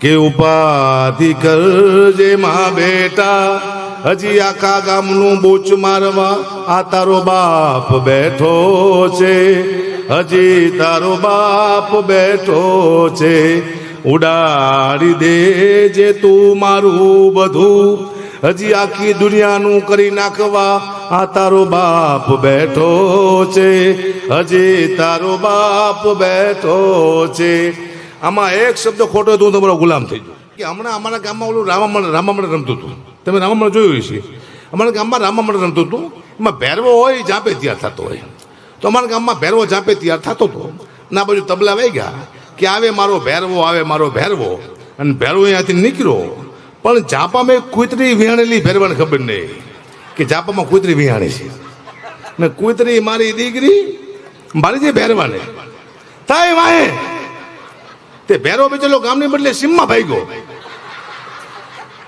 કે ઉપાધિ કરજે મા બેટા, હજી આખા ગામનું બૂચ મારવા આ તારો બાપ બેઠો છે. હજી તારો બાપ બેઠો છે. ઉડાડી દે જે તું મારું બધું. હજી આખી દુનિયાનું કરી નાખવા આ તારો બાપ બેઠો છે. હજી તારો બાપ બેઠો છે. આમાં એક શબ્દ ખોટો તો હું તમારો ગુલામ થઈ જાઉં. કે હમણાં અમારા ગામમાં ઓલું રામામણ રામામણ રમતું હતું. તમે રામામણ જોયું છે અમારા ગામમાં રામામણ રમતું હતું. એમાં ભેરવો હોય જાપે તૈયાર થતો હોય. તો અમારા ગામમાં ભેરવો જાપે તૈયાર થતો હતો. ના બાજુ તબલા વહી ગયા કે આવે મારો ભેરવો, આવે મારો ભેરવો. અને ભેરવો અહીંયાથી નીકળ્યો. પણ જાપામાં કૂતરી વિહાણેલી ભેરવાને ખબર નહીં કે જાપામાં કુતરી વિહાણી છે. ને કુતરી મારી દીકરી, મારી જે ભેરવાને. થાય વાહે તે ભેરો બેચેલો ગામની બદલે સીમમાં ભાગ્યો.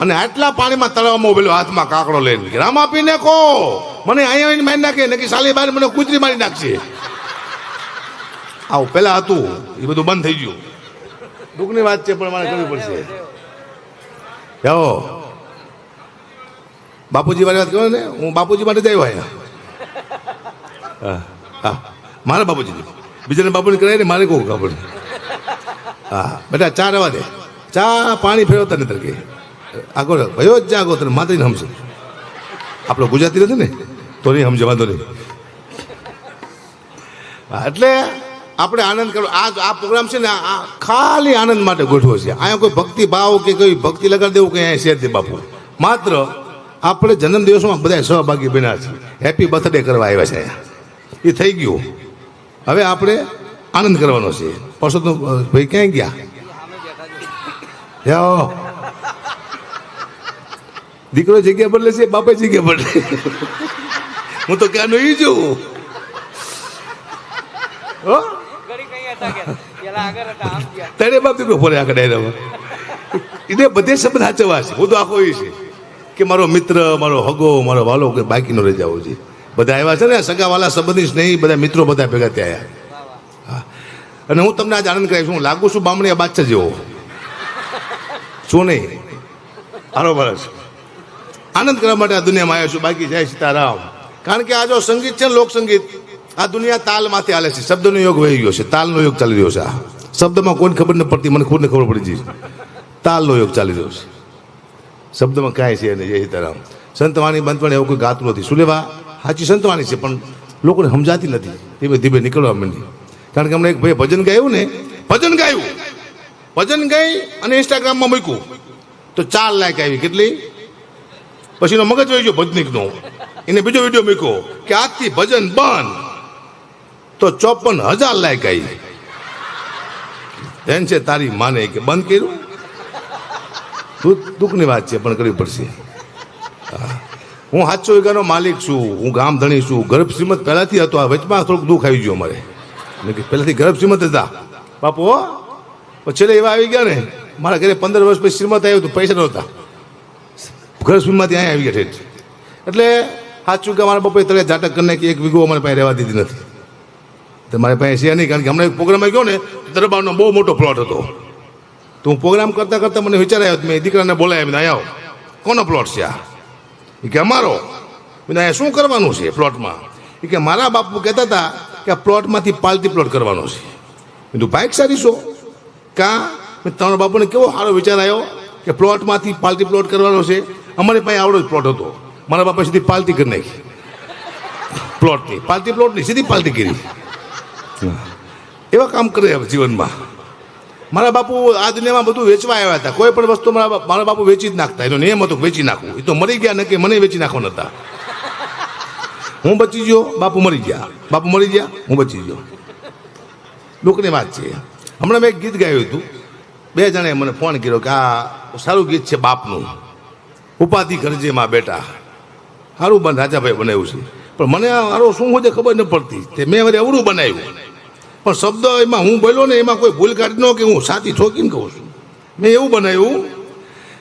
અને આટલા પાણીમાં તળાવમાં ઉભેલો, હાથમાં કાકડો લઈને કે રામ આપીને કો મને અહીંયા આવીને મારી નાખે નકી સાલી બાર મને કૂતરી મારી નાખશે. આવું પેલા હતું, એ બધું બંધ થઈ ગયું. દુઃખની વાત છે, પણ મારે કરવી પડશે. જાઓ. બાપુજી વાળી વાત કરો ને, હું બાપુજી માટે જ આવ્યો હા હા. મારા બાપુજી બીજાને બાપુને કરાય ને મારે કહું બાપુને હા, બેટા, ચા રવા દે. ચા, પાણી ફેરવતા નથી તરકે આગો ભયો જ જાગો તને માત્રીને સમજે. આપણો ગુજરાતી નથી ને? તો નહીં સમજે, વાંધો નહીં. એટલે આપણે આનંદ કરો આ આ પ્રોગ્રામ છે ને, આ ખાલી આનંદ માટે ગોઠવો છે. અહીંયા કોઈ ભક્તિ ભાવ કે કોઈ ભક્તિ લગાડી દેવું કે અહીંયા છે જ બાપુ. માત્ર આપણે જન્મદિવસમાં બધા સહભાગી બન્યા છે હેપી બર્થડે કરવા આવ્યા છે એ થઈ ગયું. હવે આપણે આનંદ કરવાનો છે. પરસોત્તમ ભાઈ ક્યાંય ગયા? જાઓ. દીકરો જગ્યા બદલે છે, બાપે જગ્યા બદલે. હું તો ક્યાં નહીં જોઉં તને બાપ દીકરો ફરે આગળ એને બધે શબ્દ સાચવા છે. હું તો આખો એ છે કે મારો મિત્ર, મારો હગો, મારો વાલો કે બાકીનો રજાઓ છે. બધા આવ્યા છે ને સગાવાલા સંબંધી સ્નેહી, બધા મિત્રો બધા ભેગા ત્યાં આવ્યા અને હું તમને આજ આનંદ કરાવીશ. હું લાગુ છું બામણી બાદશાહ જેવો. શું નહીં. હારો બરસ આનંદ કરવા માટે આ દુનિયામાં આવ્યો છું. બાકી જય સીતારામ. કારણ કે આ જો સંગીત છે ને લોકસંગીત આ દુનિયા તાલમાંથી હાલે છે. શબ્દનો યોગ વહી ગયો છે. તાલનો યોગ ચાલી રહ્યો છે આ. શબ્દમાં કોઈને ખબર ન પડતી મને ખુદને ખબર પડી છે તાલનો યોગ ચાલી રહ્યો છે. શબ્દમાં કાંઈ છે નહીં. જય સીતારામ. સંતવાણી બંધવાણી એવું કોઈ ગાતું નથી. શું લેવા? સાચી સંતવાણી છે પણ લોકોને સમજાતી નથી. ધીમે ધીમે નીકળવા માંડી. કારણ કે અમને એક ભાઈ ભજન ગાયું ને, ભજન ગાયું. ભજન ગાઈ અને ઇન્સ્ટાગ્રામમાં મૂક્યું. તો ચાર લાખ આવી. કેટલી? પછીનો મગજ વહી ગયો ભજનિકનો. એને બીજો વીડિયો મૂક્યો કે આજથી ભજન બંધ. તો ચોપન હજાર લાયક આવી. ધ્યાન છે તારી માને કે બંધ કર્યું? દુઃખ, દુઃખની વાત છે, પણ કરવી પડશે. હા. હું હાચો વીઘાનો માલિક છું, હું ગામ ધણી છું, ગર્ભ શ્રીમત પહેલાથી હતો, આ વચમાં થોડુંક દુઃખ આવી ગયું અમારે. કીધું, પહેલાથી ગર્ભ શ્રીમત હતા. બાપુ, હો? છેલ્લે એવા આવી ગયા ને, મારા ઘરે પંદર વર્ષ પછી શ્રીમત આવ્યું તો પૈસા નહોતા. ઘર સુધીમાંથી અહીંયા આવી ગયા એટલે સાચું કે મારા બાપુએ તળે જાટક કરીને કે એક વીઘો અમારે પાસે રહેવા દીધી નથી. તો મારે પાસે છે નહીં, કારણ કે હમણાં એક પ્રોગ્રામમાં ગયો ને દરબારનો બહુ મોટો પ્લોટ હતો. તો હું પ્રોગ્રામ કરતાં કરતાં મને વિચાર આવ્યો મેં દીકરાને બોલાય, મેં આવ્યો કોનો પ્લોટ છે આ? એ કે અમારો. મેં અહીંયા શું કરવાનું છે પ્લોટમાં એ કે મારા બાપુ કહેતા હતા કે આ પ્લોટમાંથી પાલતી પ્લોટ કરવાનો છે. કીધું સારી શો. કાં? મેં ત્રણ બાપુને કેવો સારો વિચાર આવ્યો કે પ્લોટમાંથી પાલટી પ્લોટ કરવાનો છે? અમારી પાસે આવડો જ પ્લોટ હતો. મારા બાપા સીધી પાલતી કરી નાખી. પ્લોટની પાલટી પ્લોટની સીધી પાલટી કરી. એવા કામ કરે જીવનમાં. મારા બાપુ આ દુનિયામાં બધું વેચવા આવ્યા હતા. કોઈ પણ વસ્તુ મારા મારા બાપુ વેચી જ નાખતા. એનો નિયમ હતો વેચી નાખવું. એ તો મરી ગયા ને મને વેચી નાખવાના હતા. હું બચી ગયો, બાપુ મરી ગયા. બાપુ મરી ગયા, હું બચી ગયો. દુઃખની વાત છે. હમણાં મેં એક ગીત ગાયું હતું. બે જણે મને ફોન કર્યો કે આ સારું ગીત છે બાપનું. ઉપાધિ કરજે માં બેટા. સારું બન, રાજાભાઈ બનાવ્યું છે. પણ મને મારો શું હોય ખબર ન પડતી. તે મેં હવે અવરું બનાવ્યું. પણ શબ્દ એમાં હું બોલ્યો ને એમાં કોઈ ભૂલ કાઢી ન કે હું સાચી ઠોકીને કહું છું. મેં એવું બનાવ્યું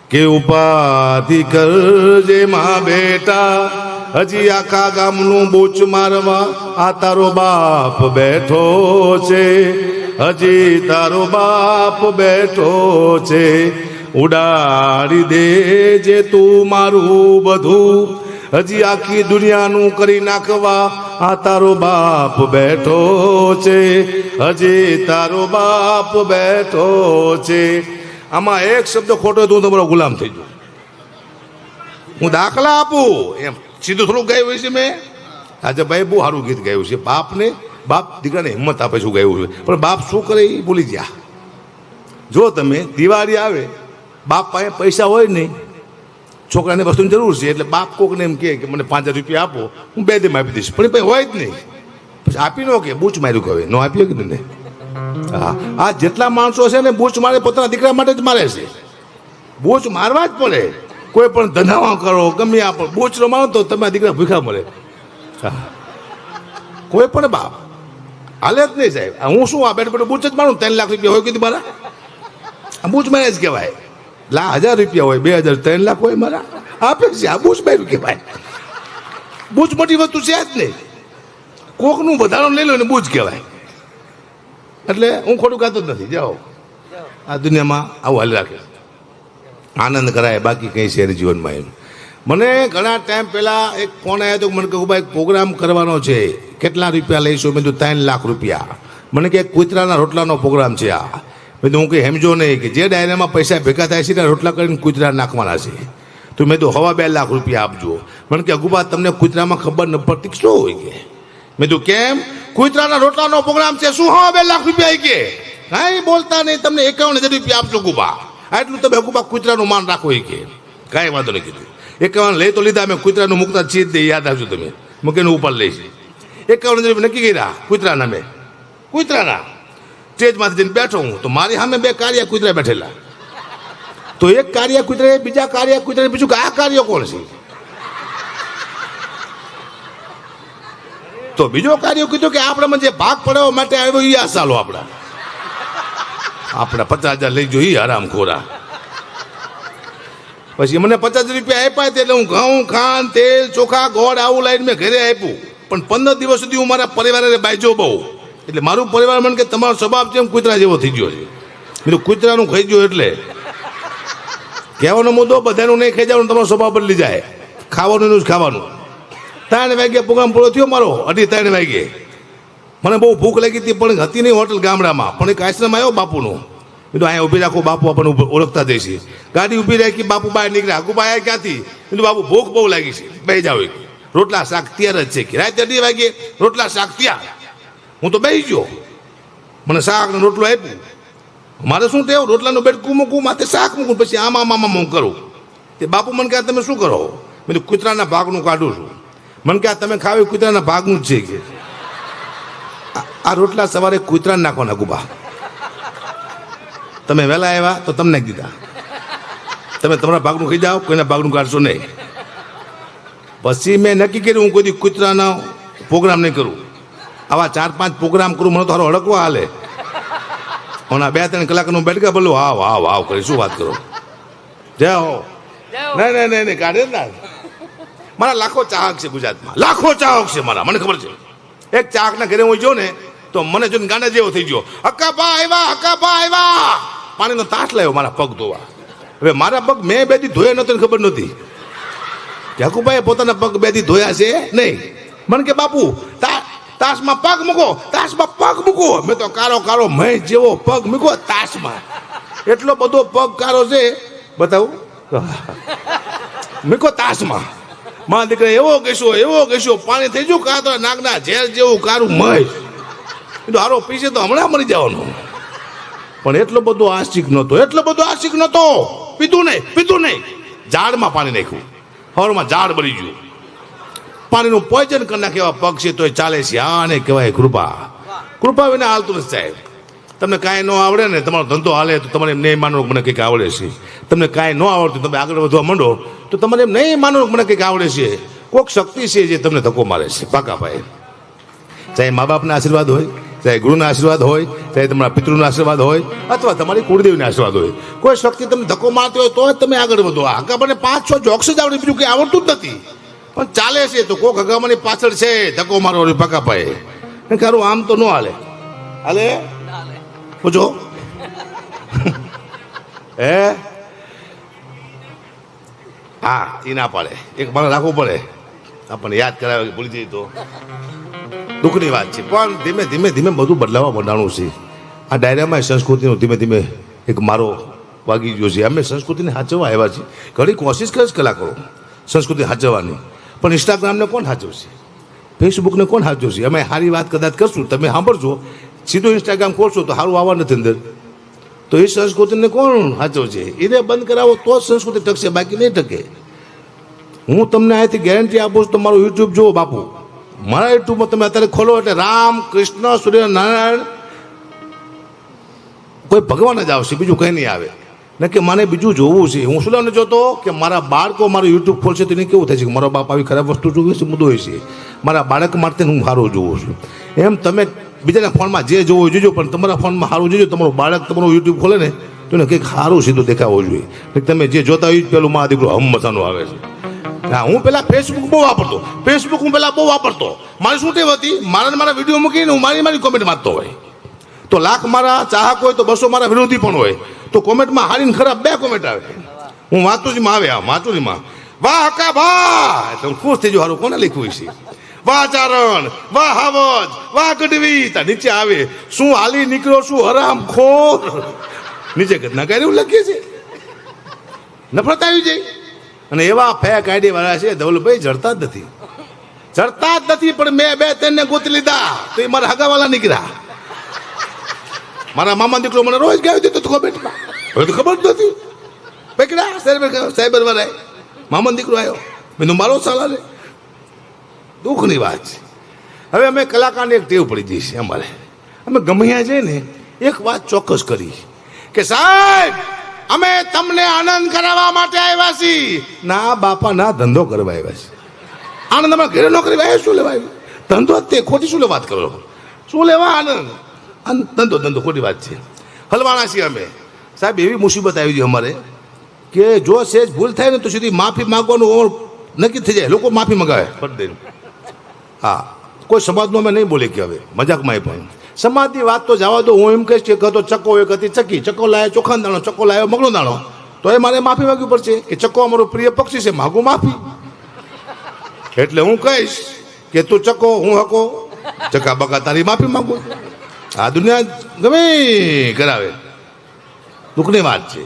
કે ઉપાધિ કરજે માં બેટા હજી આખા ગામનું બૂચ મારવા આ તારો બાપ બેઠો છે. હજી તારો બાપ બેઠો છે. ઉડાડી દે જે તું મારું બધું. હજી આખી દુનિયાનું કરી નાખવા આ તારો બાપ બેઠો છે. હજી તારો બાપ બેઠો છે. આમાં એક શબ્દ ખોટો તો તમારો ગુલામ થઈ જાઉં. હું દાખલા આપું. એમ. સીધું થોડું ગાયું હોય છે મેં? આજે ભાઈ બહુ સારું ગીત ગાયું છે. બાપને, બાપ દીકરાને હિંમત આપે શું ગાયું છે. પણ બાપ શું કરે એ ભૂલી ગયા. જો તમે દિવાળી આવે, બાપ પાસે પૈસા હોય નહીં. છોકરાને વસ્તુની જરૂર છે. એટલે બાપ કોકને એમ કહે કે મને પાંચ હજાર રૂપિયા આપો, હું બે દિન આપી દઈશ. પણ એ હોય જ નહીં. પછી આપી ન કે, બૂચ માર્યું કહે ન આપીએ કે ને હા. આ જેટલા માણસો છે ને, બૂચ મારે પોતાના દીકરા માટે જ મારે છે. બૂચ મારવા જ પડે. કોઈ પણ ધનાવા કરો, ગમે આ પણ. બૂચ મારો તો તમારા દીકરા ભૂખા મળે. કોઈ પણ બાપ. હાલે જ નહીં સાહેબ. હું શું, આ બેઠ બેઠું બૂચ જ મારું? ત્રણ લાખ રૂપિયા હોય કીધું મારા? આ બૂચ મારે જ કહેવાય. લા, હજાર રૂપિયા હોય, બે હજાર, ત્રણ લાખ હોય મારા? આપે છે આ બૂચ માર્યું કહેવાય. બૂચ મોટી વસ્તુ છે જ નહીં. કોકનું વધારો લઈ લો ને બૂચ કહેવાય. એટલે હું ખોટું કહેતો જ નથી. જાઓ. આ દુનિયામાં આવું હાલ રાખે. આનંદ કરાય, બાકી કંઈ છે જીવનમાં એમ. મને ઘણા ટાઈમ પહેલાં એક ફોન આવ્યો તો મને કહું ભાઈ પ્રોગ્રામ કરવાનો છે. કેટલા રૂપિયા લઈશું? મેં કીધું, ત્રણ લાખ રૂપિયા. મને કે કૂતરાના રોટલાનો પ્રોગ્રામ છે આ. મેં હું કંઈ સમજો નહીં કે જે ડાયરામાં પૈસા ભેગા થાય છે ને રોટલા કરીને કૂતરા નાખવાના છે. તો મેં તો હવા બે લાખ રૂપિયા આપજો. મને કે અગુબા, તમને કૂતરામાં ખબર ન પડતી શું હોય કે? મેં તો કેમ? કૂતરાના રોટલાનો પ્રોગ્રામ છે, શું હવા બે લાખ રૂપિયા કે? કાંઈ બોલતા નહીં, તમને એકાવન હજાર રૂપિયા આપજો ગુબા આટલું તમે ગુબા કૂતરાનું માન રાખો એ કે. કાંઈ વાંધો નહીં કીધું. એકાવન લઈ તો લીધા, મેં કૂતરાનું મુકતા ચીજ જ યાદ રાખજો તમે. મૂકીને ઉપર લઈશ. એકાવન નક્કી કર્યા, કૂતરાના મેં. કૂતરાના. સ્ટેજમાંથી જઈને બેઠો હું, તો મારી સામે બે કાર્યા કૂતરા બેઠેલા. તો એક કાર્ય કૂતરા બીજા કાર્ય કૂતરા બીજું આ કાર્ય કોણ છે? તો બીજો કાર્ય કીધું કે, આપણામાં જે ભાગ પડાવવા માટે આવ્યો એ આ ચાલો આપણા. આપણા પચાસ હજાર લઈ જોઈએ આરામ ખોરા. પછી મને પચાસ રૂપિયા આપ્યા એટલે હું ઘઉં, ખાંડ, તેલ, ચોખા, ગોળ, આવું લાઈન મેં ઘરે આપ્યું. પણ પંદર દિવસ સુધી હું મારા પરિવારને બાજ્યો બહુ. એટલે મારું પરિવાર મને કે તમારો સ્વભાવ છે એમ કૂતરા જેવો થઈ ગયો છે? મેં કૂતરાનું ખાઈ ગયો એટલે. કહેવાનો મુદ્દો, બધાનું નહીં ખાઈ જવાનું તમારો સ્વભાવ બદલી જાય. ખાવાનું જ ખાવાનું. ત્રણ વાગ્યે પ્રોગ્રામ પૂરો થયો મારો, અઢી ત્રણ વાગ્યે. મને બહુ ભૂખ લાગી હતી, પણ હતી નહીં હોટલ ગામડામાં. પણ એક આશ્રમ આવ્યો બાપુનું. એટલે અહીંયા ઊભી રાખો, બાપુ આપણને ઓળખતા દે છે. ગાડી ઊભી રાખી, બાપુ બહાર નીકળ્યા. આગુ આયા ક્યાંથી? એટલે બાપુ, ભૂખ બહુ લાગી છે. બે જાવ રોટલા શાક તૈયાર જ છે કે. રાતે અઢી વાગે રોટલા શાક તૈયાર. હું તો બેસી ગયો. મને શાક રોટલો આપ્યું. મારે શું થયું રોટલાનું બેડકું મૂકું માથે શાક મૂકું, પછી આમ આમ આમ હું કરું. તે બાપુ મને કહે તમે શું કરો? મેં કૂતરાના ભાગનું કાઢું છું. મને કહે તમે ખાવ કૂતરાના ભાગનું જ છે કે. આ- રોટલા સવારે કૂતરાને નાખવાના ગુબા. તમે વહેલા આવ્યા તો તમને દીધા. તમે તમારા ભાગનું ખાઈ જાઓ કોઈના ભાગનું કાઢશો નહીં. પછી મેં નક્કી કર્યું હું કોઈ કૂતરાના પ્રોગ્રામ નહીં કરું. આવા ચાર પાંચ પ્રોગ્રામ કરું મને તો હારો હડકવા હાલે. ઓના બે ત્રણ કલાકનું બેઠકા બોલું હા હાવ વાહ કરી શું વાત કરો? જય હો. નહીં નહીં નહીં નહીં કાઢે ના. મારા લાખો ચાહક છે ગુજરાતમાં લાખો ચાહક છે મારા મને ખબર છે. એક ચાહકના ઘરે હું જો ને તો મને જોઈને ગાંડા જેવો થઈ ગયો. હકાભા આવ્યા હકાભા આવ્યા પાણીનો તાસ લાવ્યો મારા પગ ધોવા. હવે મારા પગ મેં બે દી ધોયા નતો ખબર નહોતી. જાકુભાઈએ પોતાના પગ બે દી ધોયા છે નહીં. મને કે, બાપુ તાસમાં પગ મૂકો, તાસમાં પગ મૂકો. મેં તો કારો કારો મહેશ જેવો પગ મૂકો તાસમાં. એટલો બધો પગ કારો છે. બતાવું? મૂકો તાસમાં. માં દીકરા એવો કહેશો એવો કહેશો પાણી થઈ ગયું કાં તો નાગના ઝેર જેવું કારું મહેશ કીધું હારો પીશે તો હમણાં મરી જવાનું. પણ એટલો બધો આશિક નહોતો, એટલો બધો આશિક નહોતો. પીધું નહીં પીધું નહીં. ઝાડમાં પાણી નાખ્યું. હવામાં ઝાડ બળી ગયું. પાણીનું પોઈઝન કરી નાખે એવા પગ છે તોય ચાલે છે. આને કહેવાય કૃપા. કૃપા વિના હાલતું નથી સાહેબ. તમને કાંઈ ન આવડે ને, તમારો ધંધો હાલે તો તમારે એમ નહીં માનવું મને કંઈક આવડે છે. તમને કાંઈ ન આવડતું તમે આગળ વધવા માંડો, તો તમારે એમ નહીં માનવું મને કંઈક આવડે છે. કોઈક શક્તિ છે જે તમને ધક્કો મારે છે. પાકા ભાઈ. ચાહે મા બાપના આશીર્વાદ હોય. ચાહે ગુરુના આશીર્વાદ હોય, ચાહે તમારા પિતૃના આશીર્વાદ હોય, અથવા તમારી કુળદેવીના આશીર્વાદ હોય. કોઈ શક્તિ તમે ધક્કો મારતી હોય તો જ તમે આગળ વધો. આ પાંચ છ જોક્સ જ આવડે બીજું કંઈ આવડતું જ નથી. પણ ચાલે છે તો કોક હગામાની પાછળ છે, ધક્કો મારવાની પાકા પાએ ખરું આમ તો ન હાલે. હાલે? પૂછો. હે? હા એ ના પાડે. એક મને રાખવું પડે. આપણને યાદ કરાવે ભૂલી જઈએ તો. દુઃખની વાત છે. પણ ધીમે ધીમે ધીમે બધું બદલાવા માંડવાનું છે. આ ડાયરામાં સંસ્કૃતિનો ધીમે ધીમે એક મારો વાગી ગયો છે. અમે સંસ્કૃતિને સાચવવા આવ્યા છીએ. ઘણી કોશિશ કરે છે કલાકારો સંસ્કૃતિ સાચવવાની પણ ઇન્સ્ટાગ્રામને કોણ સાચવશે ફેસબુકને કોણ સાચવશે અમે સારી વાત કદાચ કરશું. તમે સાંભળશો સીધું ઇન્સ્ટાગ્રામ ખોલશો તો સારું આવવા નથી અંદર. તો એ સંસ્કૃતિને કોણ સાચવશે એને બંધ કરાવો તો જ સંસ્કૃતિ ટકશે, બાકી નહીં ટકે. હું તમને અહીંથી ગેરંટી આપું છું, તમારું યુટ્યુબ જુઓ બાપુ. મારા યુટ્યુબમાં તમે અત્યારે ખોલો એટલે રામ, કૃષ્ણ, સૂર્યનારાયણ, કોઈ ભગવાન જ આવશે, બીજું કંઈ નહીં આવે. ને કે મને બીજું જોવું છે. હું શું લેવાનું જોતો? કે મારા બાળકો મારું યુટ્યુબ ખોલશે તો એને કેવું થાય છે કે મારો બાપ આવી ખરાબ વસ્તુ જોવે છે, મુદ્દો છે. મારા બાળક માટે હું સારું જોઉં છું. એમ તમે બીજાના ફોનમાં જે જોવું જોજો, પણ તમારા ફોનમાં સારું જોજો, તમારું બાળક તમારું યુટ્યુબ ખોલે ને, તો એને કંઈક સારું સીધું દેખાવું જોઈએ. તમે જે જોતા હોય પહેલું મારા દીકરો હમ મસાનું આવે છે. હા, હું પેલા ફેસબુક બહુ વાપરતો. ફેસબુક હું પેલા બહુ વાપરતો. મારી શું ટેવ હતી? મારા મારા વીડિયો મૂકીને હું મારી મારી કોમેન્ટ મારતો હોય. તો લાખ મારા ચાહક હોય તો બસો મારા વિરોધી પણ હોય. તો કોમેન્ટમાં હારીને ખરાબ બે કોમેન્ટ આવે. હું વાંચું છું માં આવે આ વાંચું નહીં વાહ હકા ભા હું ખુશ થઈ જવું હારું, કોને લખ્યું છે વાહ ચારણ, વાહ હાવજ, વાહ ગઢવી તા નીચે આવે. શું હાલી નીકળ્યો શું હરામ ખોર? નીચે ઘટના કાર્ય લખીએ છે નફરત આવી જાય. અને એવા ફેક આઈડી વાળા છે ધવલભાઈ જડતા જ નથી. જડતા જ નથી, પણ મેં બે તેને ગોતી લીધા. તો એ મારા હગાવાલા નીકળ્યા. મારા મામા દીકરો મને રોજ ગાવી દેતો તું કોમેન્ટમાં હવે તો ખબર જ નથી. પકડ્યા, સાહેબ સાહેબર વાળાએ મામા દીકરો આવ્યો. મેં મારો સાલા રે. દુઃખની વાત છે. હવે અમે કલાકારને એક ટેવ પડી જઈશ અમારે. અમે ગમ્યા છે ને, એક વાત ચોક્કસ કરી. કે સાહેબ અમે તમને આનંદ કરાવવા માટે આવ્યા છીએ. ના બાપા ના ધંધો કરવા આવ્યા છે આનંદ અમારા ઘરે નોકરી આવ્યા શું લેવા આવ્યું? ધંધો જ તે ખોટી શું લેવા વાત કરો? શું લેવા આનંદ? ધંધો ધંધો ખોટી વાત છે. હલવાણા છીએ અમે. સાહેબ એવી મુસીબત આવી ગઈ અમારે કે જો સેજ ભૂલ થાય ને તો સીધી માફી માંગવાનું ઓર નક્કી થઈ જાય. લોકો માફી મંગાવે. ફટ હા કોઈ સમાજનું અમે નહીં બોલી કે હવે. મજાકમાં એ પણ. સમાજની વાત તો જવા દો, હું એમ કહીશ કે હતો ચક્કો, એક હતી ચકી ચક્કો લાયો ચોખાનો દાણો ચક્કો લાયો મગનો દાણો તો એ મારે માફી માગવી પડશે કે ચક્કો અમારો પ્રિય પક્ષી છે, માગું માફી. એટલે હું કહીશ કે તું ચક્કો, હું હકો. ચકા બકા તારી માફી માંગુ. આ દુનિયા ગમે કરાવે. દુઃખની વાત છે.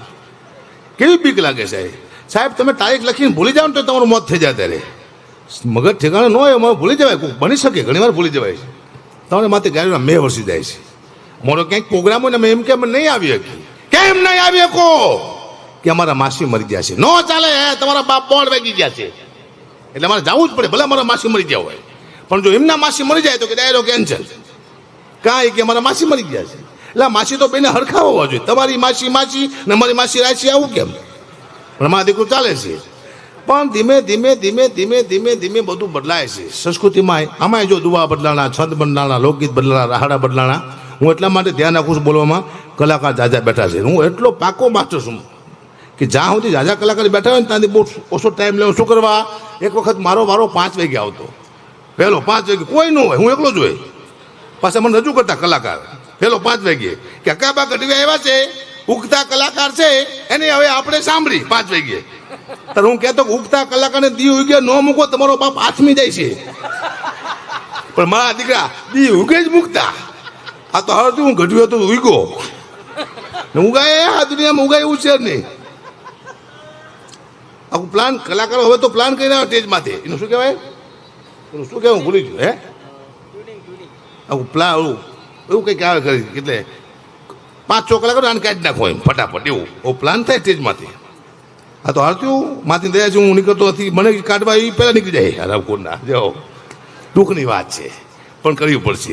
કેવી બીક લાગે સાહેબ સાહેબ, તમે તારીખ લખીને ભૂલી જાઓ તો તમારું મોત થઈ જાય ત્યારે. મગજ ઠેકાણે ન હોય ભૂલી જવાય. બની શકે ઘણી વાર ભૂલી જવાય છે. તમારે માથે ગાડીના મેં વરસી જાય છે. મારો ક્યાંક પ્રોગ્રામ હોય ને એમ કેમ નહીં આવી શકી કેમ નહીં આવી શકો કે અમારા માસી મરી ગયા છે. ન ચાલે, હે, તમારા બાપ બોર્ડ વાગી ગયા છે. એટલે મારે જવું જ પડે, ભલે મારા માસી મરી ગયા હોય. પણ જો એમના માસી મરી જાય તો કે ડાયરો કેન્સલ. કાંઈ કે અમારા માસી મરી ગયા છે. એટલે માસી તો બેને હરખા હોવા જોઈએ. તમારી માસી માસી ને મારી માસી રાશી આવું કેમ? પણ મારા દીકરું ચાલે છે. પણ ધીમે ધીમે ધીમે ધીમે ધીમે ધીમે બધું બદલાય છે. સંસ્કૃતિમાં આમાંય જો દુવા બદલાણા, છંદ બદલાણા, લોકગીત બદલાણા, રાહડા બદલાણા, હું એટલા માટે ધ્યાન રાખું છું બોલવામાં કલાકાર જાજા બેઠા છે. હું એટલો પાકો માસ્ટર છું કે જ્યાં સુધી જાજા કલાકાર બેઠા હોય ને ત્યાંથી બહુ ઓછો ટાઈમ લેવો. શું કરવા? એક વખત મારો વારો પાંચ વાગે આવતો. પહેલો પાંચ વાગે. કોઈ ન હોય. હું એકલો જ હોય. પાછા મને રજૂ કરતા કલાકાર. પેલો પાંચ વાગે. કે અકાબા ગઢવી આવ્યા છે? ઉગતા કલાકાર છે. એને હવે આપણે સાંભળી પાંચ વાગે. ત્યારે હું કહેતો ઉગતા કલાકારને દી ઉગ્યા ન મૂકો, તમારો બાપ આથમી જાય છે. પણ મારા દીકરા, દી ઉગે જ મૂકતા. આ તો હવે હું ઘટ્યું હતું ઉગો ને ઉગાય, આ દુનિયામાં ઉગાય એવું છે નહીં. આખું પ્લાન કલાકારો હવે તો પ્લાન કરીને આવે સ્ટેજમાંથી એનું શું કહેવાય? એનું શું કહેવાય? હું ભૂલી ગયું, હે? આવું પ્લાન એવું એવું કંઈક આવે ખરી, એટલે પાંચ છ કલાક આને કાઢી નાખો એમ, ફટાફટ, એવું. એવો પ્લાન થાય સ્ટેજમાંથી આ તો હારતું માથી દયા છે હું નીકળતો નથી. મને કાઢવા એ પહેલાં નીકળી જાય. રામકોટના જાઓ દુઃખની વાત છે. પણ કરવી પડશે.